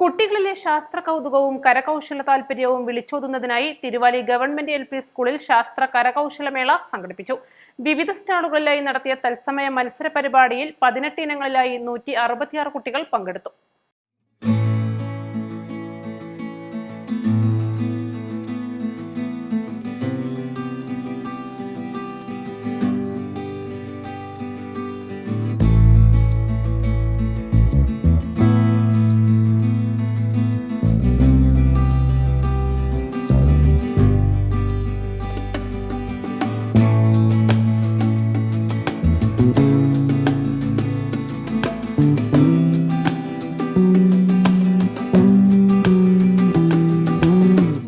കുട്ടികളിലെ ശാസ്ത്ര കൗതുകവും കരകൗശല താല്പര്യവും വിളിച്ചോതുന്നതിനായി തിരുവാലി ഗവൺമെന്റ് എൽ സ്കൂളിൽ ശാസ്ത്ര കരകൗശലമേള സംഘടിപ്പിച്ചു. വിവിധ സ്റ്റാളുകളിലായി നടത്തിയ തത്സമയ മത്സര പരിപാടിയിൽ പതിനെട്ട് ഇനങ്ങളിലായി നൂറ്റി കുട്ടികൾ പങ്കെടുത്തു.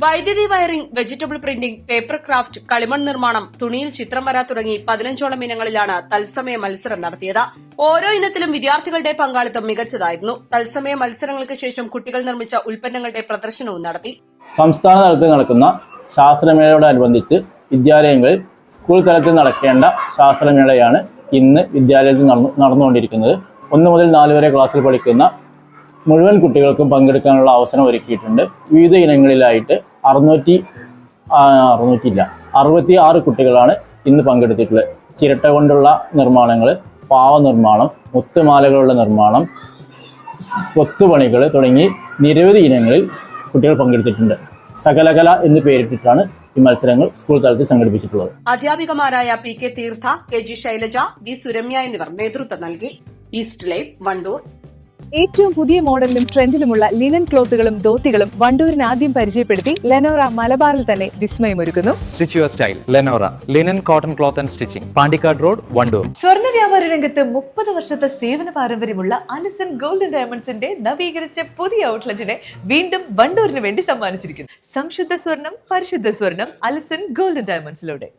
വൈദ്യുതി wiring vegetable printing paper craft കളിമൺ നിർമ്മാണം തുണിയിൽ ചിത്രം വര തുടങ്ങി പതിനഞ്ചോളം ഇനങ്ങളിലാണ് തത്സമയ മത്സരം നടത്തിയത്. ഓരോ ഇനത്തിലും വിദ്യാർത്ഥികളുടെ പങ്കാളിത്തം മികച്ചതായിരുന്നു. തത്സമയ മത്സരങ്ങൾക്ക് ശേഷം കുട്ടികൾ നിർമ്മിച്ച ഉൽപ്പന്നങ്ങളുടെ പ്രദർശനവും നടത്തി. സംസ്ഥാന തലത്തിൽ നടക്കുന്ന ശാസ്ത്രമേളയോടനുബന്ധിച്ച് വിദ്യാലയങ്ങളിൽ സ്കൂൾ തലത്തിൽ നടക്കേണ്ട ശാസ്ത്രമേളയാണ് ഇന്ന് വിദ്യാലയത്തിൽ നടന്നു നടന്നുകൊണ്ടിരിക്കുന്നത്. ഒന്ന് മുതൽ നാല് വരെ ക്ലാസ്സിൽ പഠിക്കുന്ന മുഴുവൻ കുട്ടികൾക്കും പങ്കെടുക്കാനുള്ള അവസരം ഒരുക്കിയിട്ടുണ്ട്. വിവിധ ഇനങ്ങളിലായിട്ട് അറുന്നൂറ്റി അറുന്നൂറ്റി ഇല്ല അറുപത്തി ആറ് കുട്ടികളാണ് ഇന്ന് പങ്കെടുത്തിട്ടുള്ളത്. ചിരട്ട കൊണ്ടുള്ള നിർമ്മാണങ്ങൾ പാവ നിർമ്മാണം മുത്തുമാലകളുള്ള നിർമ്മാണം കൊത്തുപണികൾ തുടങ്ങി നിരവധി ഇനങ്ങളിൽ കുട്ടികൾ പങ്കെടുത്തിട്ടുണ്ട്. സകലകല എന്ന് പേരിട്ടിട്ടാണ് ഈ മത്സരങ്ങൾ സ്കൂൾ തലത്തിൽ സംഘടിപ്പിച്ചിട്ടുള്ളത്. അധ്യാപികമാരായ P K Theertha K G Shailaja V Suramya എന്നിവർ നേതൃത്വം നൽകി. East life Wandoor. ഏറ്റവും പുതിയ മോഡലിലും ട്രെൻഡിലുമുള്ള ലിനൻ ക്ലോത്തുകളും ധോത്തികളും വണ്ടൂരിന് ആദ്യം പരിചയപ്പെടുത്തി ലെനോറ മലബാറിൽ തന്നെ വിസ്മയമൊരുക്കുന്നു your style Lenora linen cotton cloth and stitching, Pandikad road Wandoor സ്വർണ വ്യാപാര രംഗത്ത് മുപ്പത് വർഷത്തെ സേവന പാരമ്പര്യമുള്ള അലിസൺ ഗോൾഡൻ ഡയമണ്ട്സിന്റെ നവീകരിച്ച പുതിയ ഔട്ട്ലെറ്റിനെ വീണ്ടും വണ്ടൂരിന് വേണ്ടി സമ്മാനിച്ചിരിക്കുന്നു. സംശുദ്ധ സ്വർണം പരിശുദ്ധ സ്വർണം അലിസൺ ഗോൾഡൻ ഡയമണ്ട്സിലൂടെ.